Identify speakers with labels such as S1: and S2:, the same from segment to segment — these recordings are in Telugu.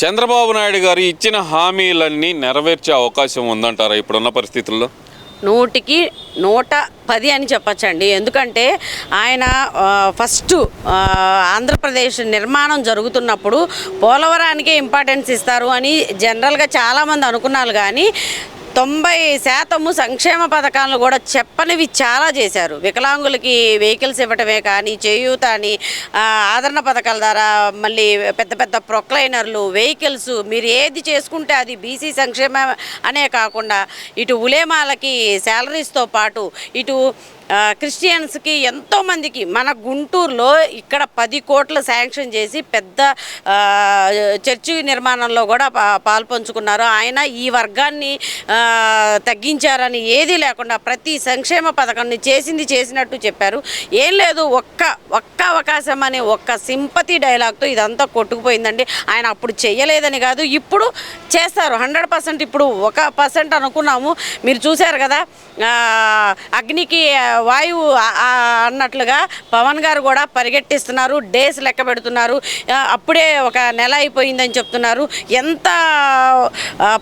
S1: చంద్రబాబు నాయుడు గారు ఇచ్చిన హామీలన్నీ నెరవేర్చే అవకాశం ఉందంటారా ఇప్పుడున్న పరిస్థితుల్లో?
S2: నూటికి నూట పది అని చెప్పచ్చండి. ఎందుకంటే ఆయన ఫస్ట్ ఆంధ్రప్రదేశ్ నిర్మాణం జరుగుతున్నప్పుడు పోలవరానికే ఇంపార్టెన్స్ ఇస్తారు అని జనరల్గా చాలామంది అనుకున్నారు. కానీ తొంభై శాతము సంక్షేమ పథకాలను కూడా చెప్పనివి చాలా చేశారు. వికలాంగులకి వెహికల్స్ ఇవ్వటమే కానీ చేయూత అని ఆదరణ పథకాల ద్వారా మళ్ళీ పెద్ద పెద్ద ప్రొక్లైనర్లు వెహికల్స్ మీరు ఏది చేసుకుంటే అది బీసీ సంక్షేమ అనే కాకుండా ఇటు ఉలేమాలకి శాలరీస్తో పాటు ఇటు క్రిస్టియన్స్కి ఎంతోమందికి మన గుంటూరులో ఇక్కడ పది కోట్లు శాంక్షన్ చేసి పెద్ద చర్చి నిర్మాణంలో కూడా పాల్పంచుకున్నారు ఆయన ఈ వర్గాన్ని తగ్గించారని ఏదీ లేకుండా ప్రతి సంక్షేమ పథకాన్ని చేసింది చేసినట్టు చెప్పారు. ఏం లేదు ఒక్క ఒక్క అవకాశం అనే ఒక్క సింపతి డైలాగ్తో ఇదంతా కొట్టుకుపోయిందండి. ఆయన అప్పుడు చేయలేదని కాదు ఇప్పుడు చేస్తారు. హండ్రెడ్ పర్సెంట్ ఇప్పుడు ఒక పర్సెంట్ అనుకున్నాము. మీరు చూశారు కదా అగ్నికి వాయువు అన్నట్లుగా పవన్ గారు కూడా పరిగెట్టిస్తున్నారు డేస్ లెక్క పెడుతున్నారు. అప్పుడే ఒక నెల అయిపోయిందని చెప్తున్నారు. ఎంత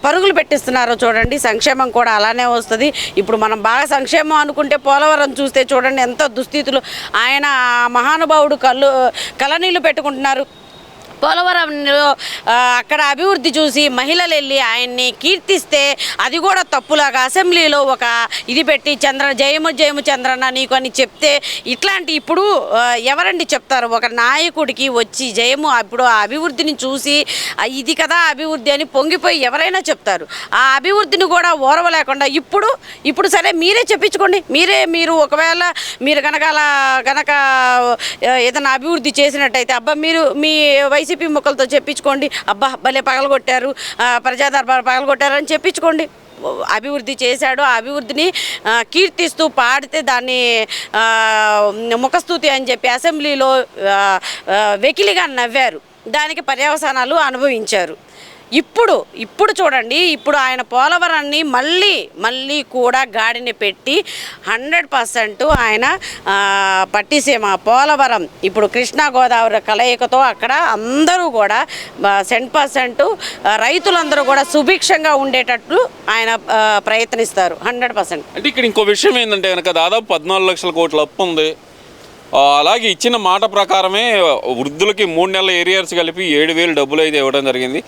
S2: పరుగులు పెట్టిస్తున్నారో చూడండి సంక్షేమం కూడా అలానే వస్తుంది. ఇప్పుడు మనం బాగా సంక్షేమం అనుకుంటే పోలవరం చూస్తే చూడండి ఎంత దుస్థితులు. ఆయన మహానుభావుడు కళ్ళు కలనీళ్ళు పెట్టుకుంటున్నారు. పోలవరంలో అక్కడ అభివృద్ధి చూసి మహిళలు వెళ్ళి ఆయన్ని కీర్తిస్తే అది కూడా తప్పులాగా అసెంబ్లీలో ఒక ఇది పెట్టి చంద్ర జయము జయము చంద్రన్న నీకు అని చెప్తే ఇట్లాంటి ఇప్పుడు ఎవరండి చెప్తారు? ఒక నాయకుడికి వచ్చి జయము ఇప్పుడు ఆ అభివృద్ధిని చూసి ఇది కదా అభివృద్ధి అని పొంగిపోయి ఎవరైనా చెప్తారు. ఆ అభివృద్ధిని కూడా ఓరవలేకుండా ఇప్పుడు ఇప్పుడు సరే మీరే చెప్పించుకోండి. మీరే మీరు ఒకవేళ మీరు కనుక అలా కనుక ఏదైనా అభివృద్ధి చేసినట్టయితే అబ్బా మీరు మీ వయసు వైసీపీ ముక్కలతో చెప్పించుకోండి. అబ్బా భలే పగలగొట్టారు. ప్రజాదర్బార్ పగలగొట్టారని పగలగొట్టారు అని చెప్పించుకోండి. అభివృద్ధి చేశాడు. ఆ అభివృద్ధిని కీర్తిస్తూ పాడితే దాన్ని ముఖస్థుతి అని చెప్పి అసెంబ్లీలో వెకిలిగా నవ్వారు. దానికి పర్యవసానాలు అనుభవించారు. ఇప్పుడు ఇప్పుడు చూడండి ఇప్పుడు ఆయన పోలవరాన్ని మళ్ళీ మళ్ళీ కూడా గాడిని పెట్టి హండ్రెడ్ పర్సెంట్ ఆయన పట్టిసీమ పోలవరం ఇప్పుడు కృష్ణా గోదావరి కలయికతో అక్కడ అందరూ కూడా సెంట్ పర్సెంట్ రైతులందరూ కూడా సుభిక్షంగా ఉండేటట్లు ఆయన ప్రయత్నిస్తారు హండ్రెడ్ పర్సెంట్.
S1: అంటే ఇక్కడ ఇంకో విషయం ఏంటంటే కనుక దాదాపు పద్నాలుగు లక్షల కోట్ల అప్పు ఉంది అలాగే ఇచ్చిన మాట ప్రకారమే వృద్ధులకి మూడు నెలల ఏరియర్స్ కలిపి ఏడు వేలు డబ్బులు అయితే ఇవ్వడం జరిగింది.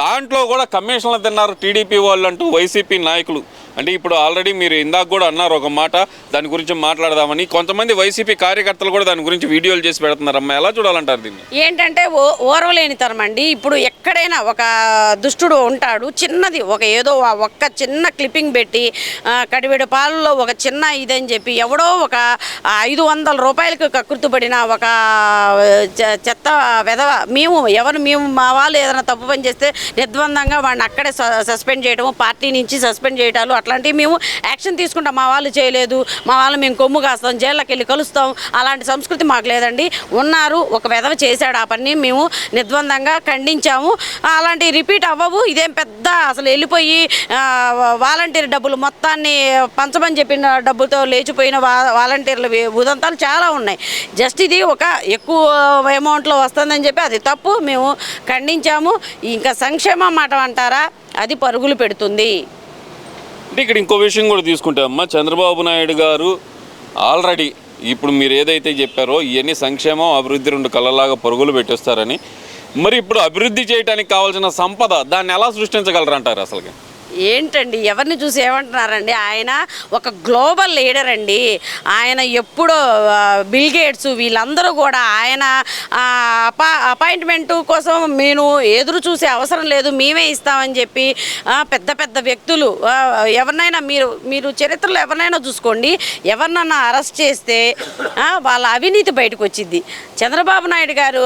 S1: దాంట్లో కూడా కమిషన్లు తిన్నారు టీడీపీ వాళ్ళు అంటూ వైసీపీ నాయకులు. అంటే ఇప్పుడు ఆల్రెడీ మీరు ఇందాక కూడా అన్నారు ఒక మాట దాని గురించి మాట్లాడదామని. కొంతమంది వైసీపీ కార్యకర్తలు కూడా దాని గురించి వీడియోలు చేసి పెడుతున్నారమ్మా. ఎలా చూడాలంటారు దీన్ని?
S2: ఏంటంటే ఓ ఓర్వలేనితనం అండి. ఇప్పుడు ఎక్కడైనా ఒక దుష్టుడు ఉంటాడు చిన్నది ఒక ఏదో ఒక్క చిన్న క్లిప్పింగ్ పెట్టి కడివేడు పాలలో ఒక చిన్న ఇదని చెప్పి ఎవడో ఒక ఐదు వందల రూపాయలకు కకృతుపడిన ఒక చె- చెత్త వెధవ మేము ఎవరు మేము మా వాళ్ళు ఏదైనా తప్పు పని చేస్తే నిర్ద్వందంగా వాడిని అక్కడే స- సస్పెండ్ చేయడము పార్టీ నుంచి సస్పెండ్ చేయటాలు అట్లాంటివి మేము యాక్షన్ తీసుకుంటాం. మా వాళ్ళు చేయలేదు. మా వాళ్ళు మేము కొమ్ము కాస్తాం జైల్లోకి వెళ్ళి కలుస్తాం. అలాంటి సంస్కృతి మాకు లేదండి. ఉన్నారు ఒక వెధవ చేశాడు. ఆ పని మేము నిర్ద్వందంగా ఖండించాము. అలాంటి రిపీట్ అవ్వవు. ఇదేం పెద్ద అసలు వెళ్ళిపోయి వాలంటీర్ డబ్బులు మొత్తాన్ని పంచమని చెప్పిన డబ్బులతో లేచిపోయిన వా వాలంటీర్ల ఉదంతాలు చాలా ఉన్నాయి. జస్ట్ ఇది ఒక ఎక్కువ అమౌంట్లో వస్తుందని చెప్పి అది తప్పు. మేము ఖండించాము. ఇంకా సంక్షేమం మాట అంటారా? అది పరుగులు పెడుతుంది.
S1: అంటే ఇక్కడ ఇంకో విషయం కూడా తీసుకుంటే. అమ్మ చంద్రబాబు నాయుడు గారు ఆల్రెడీ ఇప్పుడు మీరు ఏదైతే చెప్పారో ఇవన్నీ సంక్షేమం అభివృద్ధి రెండు కళ్ళలాగా పరుగులు పెట్టేస్తారని. మరి ఇప్పుడు అభివృద్ధి చేయడానికి కావాల్సిన సంపద దాన్ని ఎలా సృష్టించగలరంటారు అసలుకి?
S2: ఏంటండి? ఎవరిని చూసి ఏమంటున్నారండి? ఆయన ఒక గ్లోబల్ లీడర్ అండి. ఆయన ఎప్పుడో ఆ, బిల్ గేట్స్ వీళ్ళందరూ కూడా ఆయన అపా అపాయింట్మెంట్ కోసం నేను ఎదురు చూసే అవసరం లేదు మేమే ఇస్తామని చెప్పి పెద్ద పెద్ద వ్యక్తులు ఎవరినైనా మీరు మీరు చరిత్రలో ఎవరినైనా చూసుకోండి. ఎవరినన్నా అరెస్ట్ చేస్తే వాళ్ళ అవినీతి బయటకు వచ్చింది. చంద్రబాబు నాయుడు గారు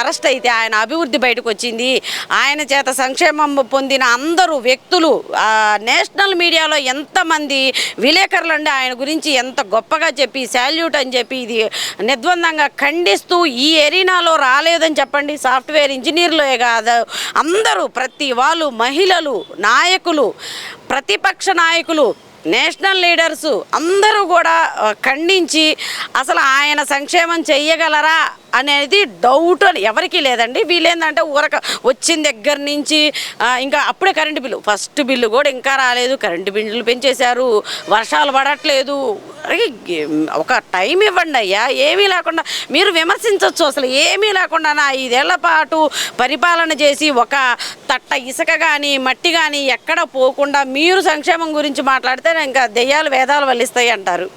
S2: అరెస్ట్ అయితే ఆయన అభివృద్ధి బయటకు వచ్చింది. ఆయన చేత సంక్షేమం పొందిన అందరూ వ్యక్తులు ఆ, నేషనల్ మీడియాలో ఎంతమంది విలేకరులు అండి ఆయన గురించి ఎంత గొప్పగా చెప్పి శాల్యూట్ అని చెప్పి ఇది నిర్ద్వందంగా ఖండిస్తూ ఈ ఎరీనాలో రాలేదని చెప్పండి. సాఫ్ట్వేర్ ఇంజనీర్లే కాదు. అందరూ ప్రతి వాళ్ళు మహిళలు నాయకులు ప్రతిపక్ష నాయకులు నేషనల్ లీడర్స్ అందరూ కూడా ఖండించి అసలు ఆయన సంక్షేమం చెయ్యగలరా? అనేది డౌట్ అని ఎవరికీ లేదండి. వీళ్ళేందంటే ఊరక వచ్చిన దగ్గర నుంచి ఇంకా అప్పుడే కరెంటు బిల్లు ఫస్ట్ బిల్లు కూడా ఇంకా రాలేదు. కరెంటు బిల్లులు పెంచేశారు. వర్షాలు పడట్లేదు. ఒక టైం ఇవ్వండి అయ్యా. ఏమీ లేకుండా మీరు విమర్శించవచ్చు అసలు. ఏమీ లేకుండా నా ఐదేళ్ళ పాటు పరిపాలన చేసి ఒక తట్ట ఇసుక కానీ మట్టి కానీ ఎక్కడ పోకుండా మీరు సంక్షేమం గురించి మాట్లాడితే ఇంకా దెయ్యాలు వేదాలు వల్లిస్తాయి అంటారు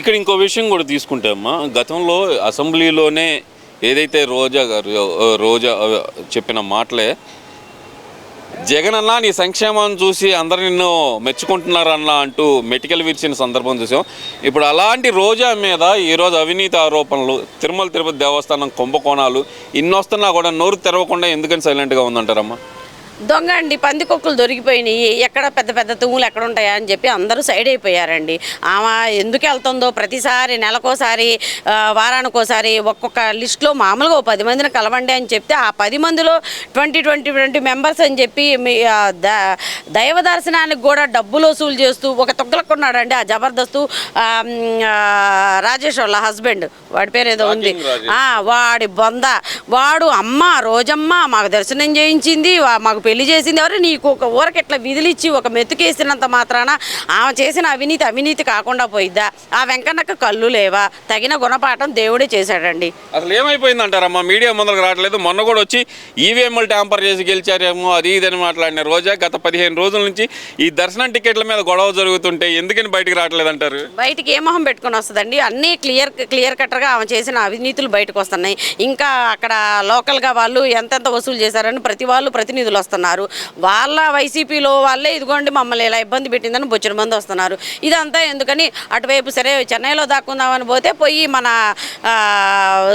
S1: ఇక్కడ ఇంకో విషయం కూడా తీసుకుంటే అమ్మా గతంలో అసెంబ్లీలోనే ఏదైతే రోజా గారు రోజా చెప్పిన మాటలే జగన్ అన్న నీ సంక్షేమాన్ని చూసి అందరు నిన్ను మెచ్చుకుంటున్నారన్న అంటూ మెటికల్ విరిచిన సందర్భం చూసాం. ఇప్పుడు అలాంటి రోజా మీద ఈరోజు అవినీతి ఆరోపణలు తిరుమల తిరుపతి దేవస్థానం కుంభకోణాలు ఇన్ని వస్తున్నా కూడా నోరు తెరవకుండా ఎందుకని సైలెంట్గా ఉందంటారమ్మా?
S2: దొంగ అండి పందికొక్కులు దొరికిపోయినాయి. ఎక్కడ పెద్ద పెద్ద తుమ్ములు ఎక్కడ ఉంటాయా అని చెప్పి అందరూ సైడ్ అయిపోయారండి. ఆమె ఎందుకు వెళ్తుందో ప్రతిసారి నెలకోసారి వారానికోసారి ఒక్కొక్క లిస్ట్లో మామూలుగా ఓ పది మందిని కలవండి అని చెప్తే ఆ పది మందిలో ట్వంటీ ట్వంటీ ట్వంటీ మెంబర్స్ అని చెప్పి మీ దైవ దర్శనానికి కూడా డబ్బులు వసూలు చేస్తూ ఒక తొక్కలకున్నాడండి ఆ జబర్దస్త్ రాజేష్ వాళ్ళ హస్బెండ్. వాడి పేరు ఏదో ఉంది. వాడి బొంద. వాడు అమ్మ రోజమ్మ మాకు దర్శనం చేయించింది మాకు పెళ్ళి చేసింది ఎవరు? నీకు ఒక ఊరకి ఇట్లా విధులిచ్చి ఒక మెతుకేసినంత మాత్రాన ఆమె చేసిన అవినీతి అవినీతి కాకుండా పోయిద్దా? ఆ వెంకన్నకు కళ్ళు లేవా? తగిన గుణపాఠం దేవుడే చేశాడండి.
S1: అసలు ఏమైపోయింది అంటారమ్మా మీడియా ముందరకు రావట్లేదు. మొన్న కూడా వచ్చి ఈవీఎంలు ట్యాంపర్ చేసి గెలిచారేమో అది ఇదని మాట్లాడిన రోజా గత పదిహేను రోజుల నుంచి ఈ దర్శనం టికెట్ల మీద గొడవ జరుగుతుంటే ఎందుకని బయటికి రావట్లేదు అంటారు
S2: బయటికి ఏ మొహం పెట్టుకొని వస్తుందండి? అన్నీ క్లియర్ క్లియర్ కట్టర్గా ఆమె చేసిన అవినీతులు బయటకు వస్తున్నాయి. ఇంకా అక్కడ లోకల్గా వాళ్ళు ఎంతెంత వసూలు చేశారని ప్రతి వాళ్ళు ప్రతినిధులు వస్తున్నారు. వాళ్ళ వైసీపీలో వాళ్ళే ఇదిగోండి మమ్మల్ని ఇలా ఇబ్బంది పెట్టిందని బొచ్చిన మంది వస్తున్నారు. ఇదంతా ఎందుకని అటువైపు సరే చెన్నైలో దాక్కుందామని పోతే పోయి మన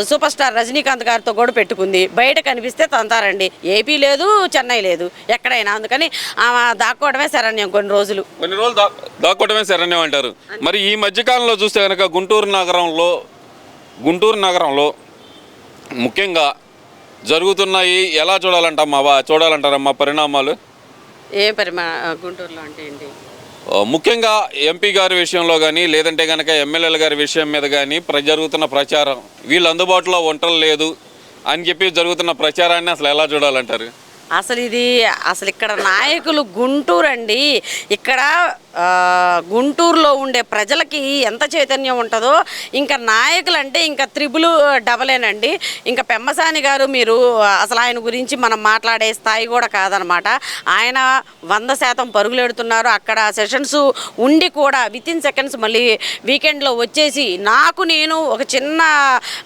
S2: సూపర్ స్టార్ రజనీకాంత్ గారితో కూడా పెట్టుకుంది. బయట కనిపిస్తే తంతారండి. ఏపీ లేదు చెన్నై లేదు. ఎక్కడైనా అందుకని ఆమె దాక్కోవడమే శరణ్యం కొన్ని రోజులు.
S1: కొన్ని రోజులు దాక్కోవడమే శరణ్యం అంటారు. మరి ఈ మధ్యకాలంలో చూస్తే కనుక గుంటూరు నగరంలో గుంటూరు నగరంలో ముఖ్యంగా జరుగుతున్నాయి. ఎలా చూడాలంటమ్మా వా చూడాలంటారమ్మా పరిణామాలు?
S2: ఏ పరిమా గుంటూరులో అంటే ఏంటి?
S1: ముఖ్యంగా ఎంపీ గారి విషయంలో కానీ లేదంటే కనుక ఎమ్మెల్యేల గారి విషయం మీద కానీ జరుగుతున్న ప్రచారం. వీళ్ళు అందుబాటులో వంటలు లేదు అని చెప్పి జరుగుతున్న ప్రచారాన్ని అసలు ఎలా చూడాలంటారు?
S2: అసలు ఇది అసలు ఇక్కడ నాయకులు గుంటూరు అండి ఇక్కడ గుంటూరులో ఉండే ప్రజలకి ఎంత చైతన్యం ఉంటుందో ఇంకా నాయకులు అంటే ఇంకా త్రిబుల్ డబలేనండి. ఇంకా పెమ్మసాని గారు మీరు అసలు ఆయన గురించి మనం మాట్లాడే స్థాయి కూడా కాదనమాట. ఆయన వంద శాతం పరుగులెడుతున్నారు అక్కడ సెషన్స్ ఉండి కూడా విత్ ఇన్ సెకండ్స్ మళ్ళీ వీకెండ్లో వచ్చేసి నాకు నేను ఒక చిన్న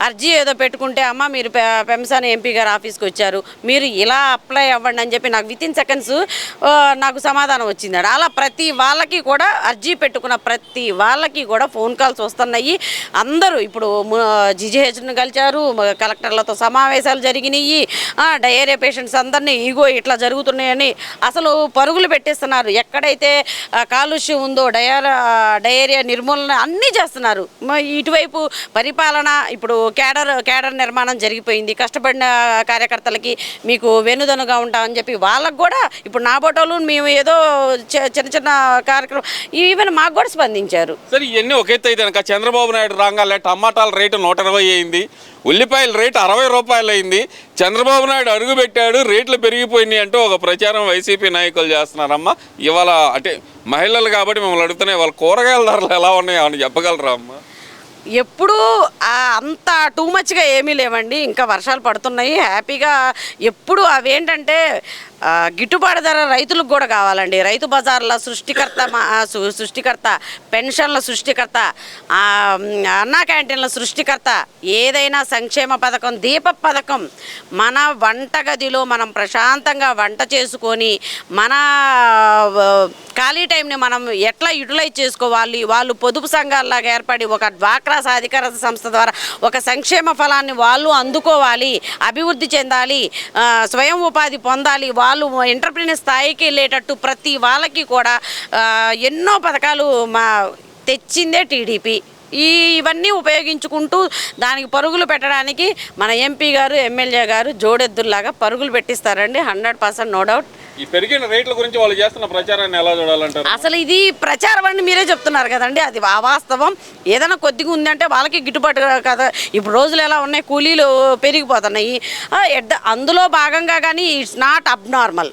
S2: అర్జీ ఏదో పెట్టుకుంటే అమ్మ మీరు పె- పెంసాని ఎంపీ గారు ఆఫీస్కి వచ్చారు. మీరు ఇలా అప్లై అవ్వండి అని చెప్పి నాకు విత్ ఇన్ సెకండ్స్ నాకు సమాధానం వచ్చింది అలా ప్రతి వాళ్ళకి కూడా అర్జీ పెట్టుకున్న ప్రతి వాళ్ళకి కూడా ఫోన్ కాల్స్ వస్తున్నాయి. అందరూ ఇప్పుడు జిజిహెచ్ను కలిచారు కలెక్టర్లతో సమావేశాలు జరిగినాయి. డయేరియా పేషెంట్స్ అందరినీ ఇగో ఇట్లా జరుగుతున్నాయని అసలు పరుగులు పెట్టేస్తున్నారు. ఎక్కడైతే కాలుష్యం ఉందో డయారా డయేరియా నిర్మూలన అన్నీ చేస్తున్నారు. ఇటువైపు పరిపాలన ఇప్పుడు కేడర్ కేడర్ నిర్మాణం జరిగిపోయింది. కష్టపడిన కార్యకర్తలకి మీకు వెనుదనుగా ఉంటామని చెప్పి వాళ్ళకు కూడా ఇప్పుడు నా బోటోలు మేము ఏదో చి- చిన్న చిన్న కార్యక్రమం ఈవెన్ మాకు కూడా స్పందించారు.
S1: సరే ఇవన్నీ ఒక ఎత్తు అయితే కనుక చంద్రబాబు నాయుడు రాగానే టమాటాల రేటు నూట ఇరవై అయింది ఉల్లిపాయల రేటు అరవై రూపాయలు అయింది చంద్రబాబు నాయుడు అడుగు పెట్టాడు రేట్లు పెరిగిపోయినాయి అంటూ ఒక ప్రచారం వైసీపీ నాయకులు చేస్తున్నారమ్మా. ఇవాళ అంటే మహిళలు కాబట్టి మిమ్మల్ని అడుగుతున్నాయి వాళ్ళ కూరగాయల ధరలు ఎలా ఉన్నాయో అని చెప్పగలరా అమ్మా?
S2: ఎప్పుడూ అంత టూ మచ్గా ఏమీ లేవండి. ఇంకా వర్షాలు పడుతున్నాయి. హ్యాపీగా ఎప్పుడు అవేంటంటే గిట్టుబాటు ధర రైతులకు కూడా కావాలండి. రైతు బజార్ల సృష్టికర్త మా- సు- సృష్టికర్త పెన్షన్ల సృష్టికర్త అన్నా క్యాంటీన్ల సృష్టికర్త ఏదైనా సంక్షేమ పథకం దీప పథకం మన వంటగదిలో మనం ప్రశాంతంగా వంట చేసుకొని మన ఖాళీ టైంని మనం ఎట్లా యూటిలైజ్ చేసుకోవాలి? వాళ్ళు పొదుపు సంఘాల్లాగా ఏర్పడి ఒక డ్వాక్రా సాధికారత సంస్థ ద్వారా ఒక సంక్షేమ ఫలాన్ని వాళ్ళు అందుకోవాలి అభివృద్ధి చెందాలి స్వయం ఉపాధి పొందాలి వాళ్ళు వాళ్ళు ఎంటర్ప్రీనర్ స్థాయికి వెళ్ళేటట్టు ప్రతి వాళ్ళకి కూడా ఎన్నో పథకాలు మా తెచ్చిందే టీడీపీ. ఈ ఇవన్నీ ఉపయోగించుకుంటూ దానికి పరుగులు పెట్టడానికి మన ఎంపీ గారు ఎమ్మెల్యే గారు జోడెద్దుల్లాగా పరుగులు పెట్టిస్తారండి. Hundred percent no doubt.
S1: ఈ పెరిగిన రేట్ల గురించి వాళ్ళు చేస్తున్న ప్రచారాన్ని ఎలా చూడాలంటారు?
S2: అసలు ఇది ప్రచారం అని మీరే చెప్తున్నారు కదండి. అది వాస్తవం. ఏదైనా కొద్దిగా ఉందంటే వాళ్ళకి గిట్టుబాటు కదా. ఇప్పుడు రోజులు ఎలా ఉన్నాయి? కూలీలు పెరిగిపోతున్నాయి. అందులో భాగంగా కానీ ఇట్స్ నాట్ అబ్నార్మల్